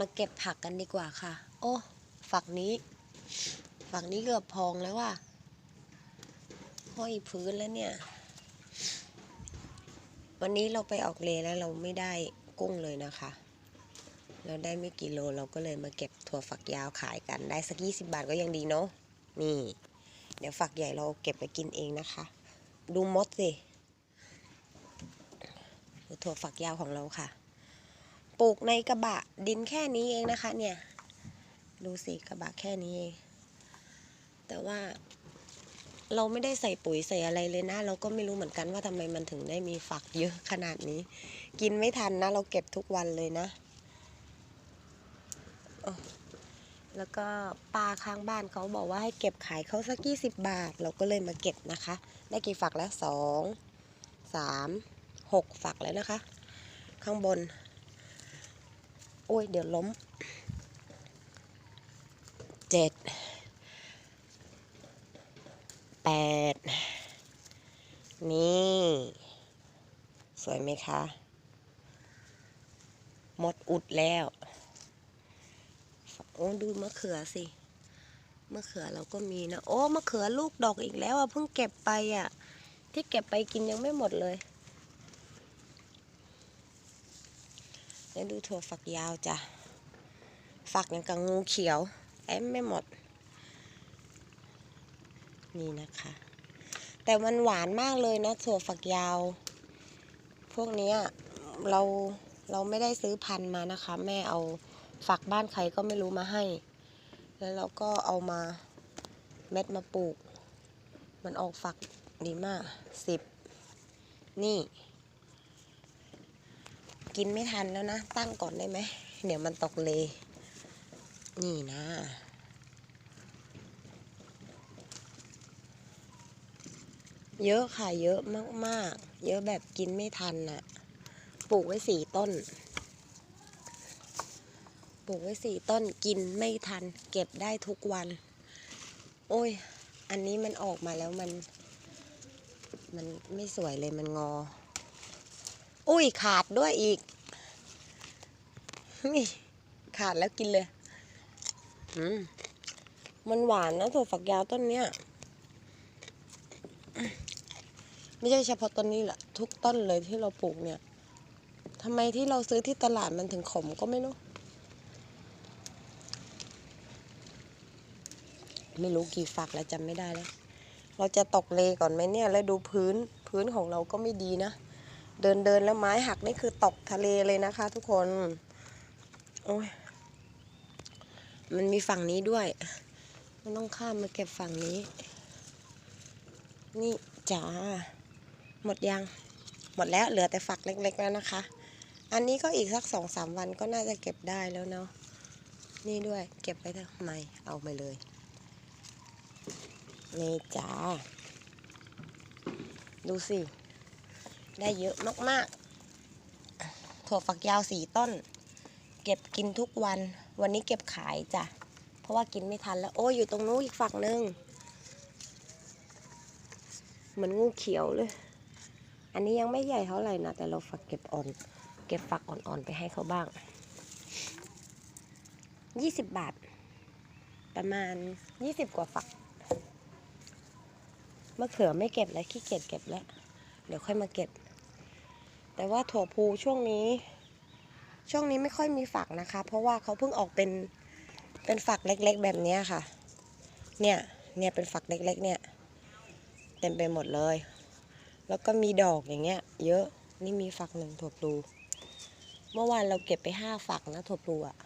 มาเก็บผักกันดีกว่าค่ะ โอ้ ฝักนี้ ฝักนี้เกือบพองแล้วว่ะห้อยพื้นแล้วเนี่ย วันนี้เราไปออกเลแล้วเราไม่ได้กุ้งเลยนะคะ เราได้ไม่กี่โลเราก็เลยมาเก็บถั่วฝักยาวขายกัน ได้สักยี่สิบบาทก็ยังดีเนาะ นี่ เดี๋ยวฝักใหญ่เราเก็บไปกินเองนะคะ ดูมดสิ ถั่วฝักยาวของเราค่ะ ปลูกในกระบะดินแค่นี้เองนะคะ เนี่ย ดูสิกระบะแค่นี้เองแต่ว่าเราไม่ได้ใส่ปุ๋ยใส่อะไรเลยนะ เราก็ไม่รู้เหมือนกันว่าทำไมมันถึงได้มีฝักเยอะขนาดนี้ กินไม่ทันนะ เราเก็บทุกวันเลยนะแล้วก็ป้าข้างบ้านเขาบอกว่าให้เก็บขายเขาสักยี่สิบบาท เราก็เลยมาเก็บนะคะ ได้กี่ฝักแล้วสองสามหกฝักแล้วนะคะ ข้างบน โอ้ย เดี๋ยวล้มเจ็ดแปดนี่ สวยไหมคะ หมดอุดแล้ว โอ้ดูมะเขือสิ มะเขือเราก็มีนะ โอ้ มะเขือลูกดอกอีกแล้วอะ เพิ่งเก็บไปอะ ที่เก็บไปกินยังไม่หมดเลย แล้วดูถั่วฝักยาวจ้ะ ฝักอย่างกับงูเขียวแอมไม่หมด นี่นะคะ แต่มันหวานมากเลยนะถั่วฝักยาว พวกนี้เราเราไม่ได้ซื้อพันธุ์มานะคะ แม่เอาฝักบ้านใครก็ไม่รู้มาให้ แล้วเราก็เอามาเม็ดมาปลูก มันออกฝักดีมากสิบนี่ กินไม่ทันแล้วนะ ตั้งก่อนได้ไหม เดี๋ยวมันตกเลนี่นะ เยอะค่ะ เยอะมากๆ เยอะแบบกินไม่ทันน่ะ ปลูกไว้สี่ต้น ปลูกไว้สี่ต้นกินไม่ทัน เก็บได้ทุกวัน โอ้ย อันนี้มันออกมาแล้วมัน มันไม่สวยเลยมันงอ อุ้ยขาดด้วยอีกนี่ขาดแล้วกินเลย อืมมันหวานนะถั่วฝักยาวต้นเนี้ย ไม่ใช่เฉพาะต้นนี้แหละทุกต้นเลยที่เราปลูกเนี่ยทำไมที่เราซื้อที่ตลาดมันถึงขมก็ไม่รู้ ไม่รู้กี่ฝักแล้วจำไม่ได้แล้ว เราจะตกเลก่อนไหมเนี่ย แล้วดูพื้นพื้นของเราก็ไม่ดีนะ เดินเดินแล้วไม้หักนี่คือตกทะเลเลยนะคะ ทุกคน โอ้ย มันมีฝั่งนี้ด้วย มันต้องข้ามมาเก็บฝั่งนี้ นี่จ้าหมดยัง หมดแล้วเหลือแต่ฝักเล็กๆแล้วนะคะ อันนี้ก็อีกสักสองสามวันก็น่าจะเก็บได้แล้วเนาะ นี่ด้วย เก็บไปทำไม เอาไปเลย นี่จ้าดูสิ ได้เยอะมากๆ ถั่วฝักยาวสี่ต้น เก็บกินทุกวัน วันนี้เก็บขายจ้ะ เพราะว่ากินไม่ทันแล้ว โอ้ยอยู่ตรงนู้นอีกฝักหนึ่งเหมือนงูเขียวเลย อันนี้ยังไม่ใหญ่เท่าไหร่นะ แต่เราฝักเก็บอ่อน เก็บฝักอ่อนๆไปให้เขาบ้างยี่สิบบาท ประมาณยี่สิบกว่าฝักมะเขือไม่เก็บแล้วขี้เกียจเก็บแล้ว เดี๋ยวค่อยมาเก็บ แต่ว่าถั่วพูช่วงนี้ ช่วงนี้ไม่ค่อยมีฝักนะคะ เพราะว่าเขาเพิ่งออกเป็นเป็นฝักเล็ก ๆ แบบนี้ค่ะ เนี่ยเนี่ยเป็นฝักเล็ก ๆ เนี่ย เต็มไปหมดเลย แล้วก็มีดอกอย่างเงี้ย เยอะนี่มีฝักหนึ่งถั่วพลู เมื่อวานเราเก็บไปห้าฝักนะถั่วพลูอะ